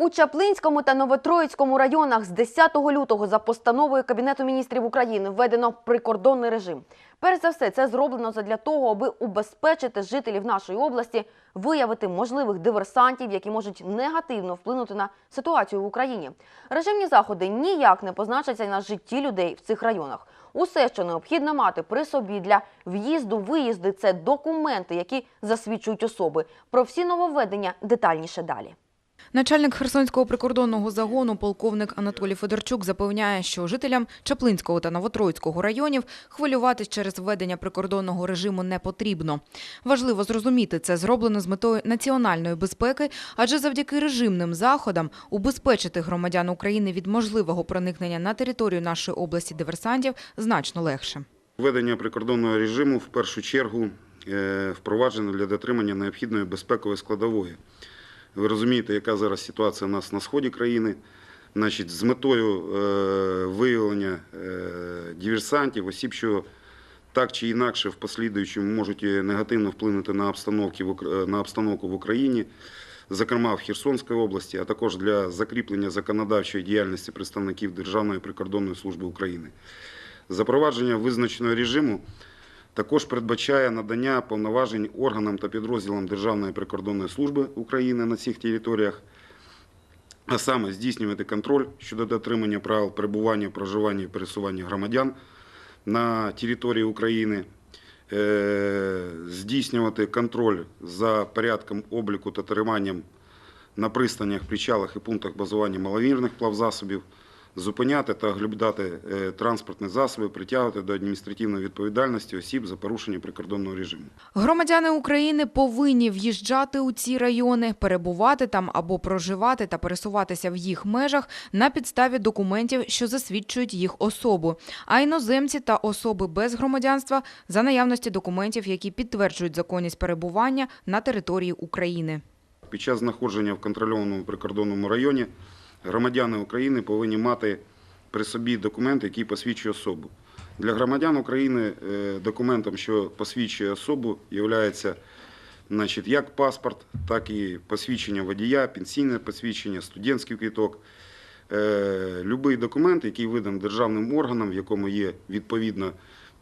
У Чаплинському та Новотроїцькому районах з 10 лютого за постановою Кабінету міністрів України введено прикордонний режим. Перш за все, це зроблено задля того, аби убезпечити жителів нашої області, виявити можливих диверсантів, які можуть негативно вплинути на ситуацію в Україні. Режимні заходи ніяк не позначаться на житті людей в цих районах. Усе, що необхідно мати при собі для в'їзду, виїзди, це документи, які засвідчують особи. Про всі нововведення детальніше далі. Начальник Херсонського прикордонного загону полковник Анатолій Федорчук запевняє, що жителям Чаплинського та Новотроїцького районів хвилюватись через введення прикордонного режиму не потрібно. Важливо зрозуміти, це зроблено з метою національної безпеки, адже завдяки режимним заходам убезпечити громадян України від можливого проникнення на територію нашої області диверсантів значно легше. Введення прикордонного режиму в першу чергу е, впроваджено для дотримання необхідної безпекової складової. Ви розумієте, яка зараз ситуація у нас на сході країни. Значить, з метою е, виявлення е, диверсантів, осіб, що так чи інакше в послідуючому можуть е, негативно вплинути на обстановку в Україні, зокрема в Херсонській області, а також для закріплення законодавчої діяльності представників Державної прикордонної служби України. Запровадження визначеного режиму також передбачає надання повноважень органам та підрозділам Державної прикордонної служби України на цих територіях, а саме здійснювати контроль щодо дотримання правил перебування, проживання і пересування громадян на території України, е, здійснювати контроль за порядком обліку та триманням на пристанях, причалах і пунктах базування маловірних плавзасобів, зупиняти та оглядати е, транспортні засоби, притягувати до адміністративної відповідальності осіб за порушення прикордонного режиму. Громадяни України повинні в'їжджати у ці райони, перебувати там або проживати та пересуватися в їх межах на підставі документів, що засвідчують їх особу. А іноземці та особи без громадянства за наявності документів, які підтверджують законність перебування на території України. Під час знаходження в контрольованому прикордонному районі громадяни України повинні мати при собі документ, який посвідчує особу. Для громадян України е, документом, що посвідчує особу, є як паспорт, так і посвідчення водія, пенсійне посвідчення, студентський квіток. Е, Любий документ, який виданий державним органом, в якому є відповідна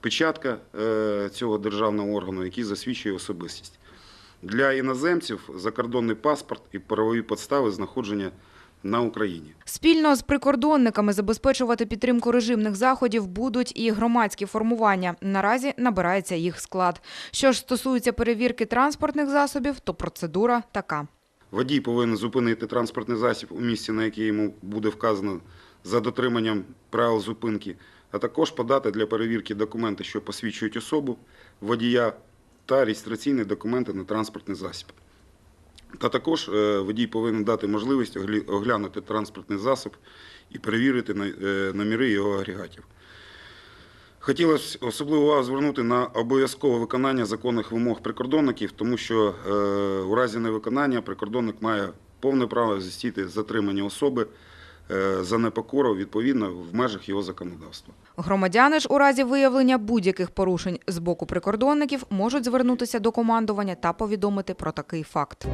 печатка е, цього державного органу, який засвідчує особистість. Для іноземців закордонний паспорт і правові підстави знаходження на Україні. Спільно з прикордонниками забезпечувати підтримку режимних заходів будуть і громадські формування. Наразі набирається їх склад. Що ж стосується перевірки транспортних засобів, то процедура така. Водій повинен зупинити транспортний засіб у місці, на яке йому буде вказано за дотриманням правил зупинки, а також подати для перевірки документи, що посвідчують особу водія та реєстраційні документи на транспортний засіб. Та також е, водій повинен дати можливість оглянути транспортний засіб і перевірити на- е, його агрегатів. Хотілося особливо увагу звернути на обов'язкове виконання законних вимог прикордонників, тому що е, у разі невиконання прикордонник має повне право здійснити затримання особи е, за непокору відповідно в межах його законодавства. Громадяни ж у разі виявлення будь-яких порушень з боку прикордонників можуть звернутися до командування та повідомити про такий факт.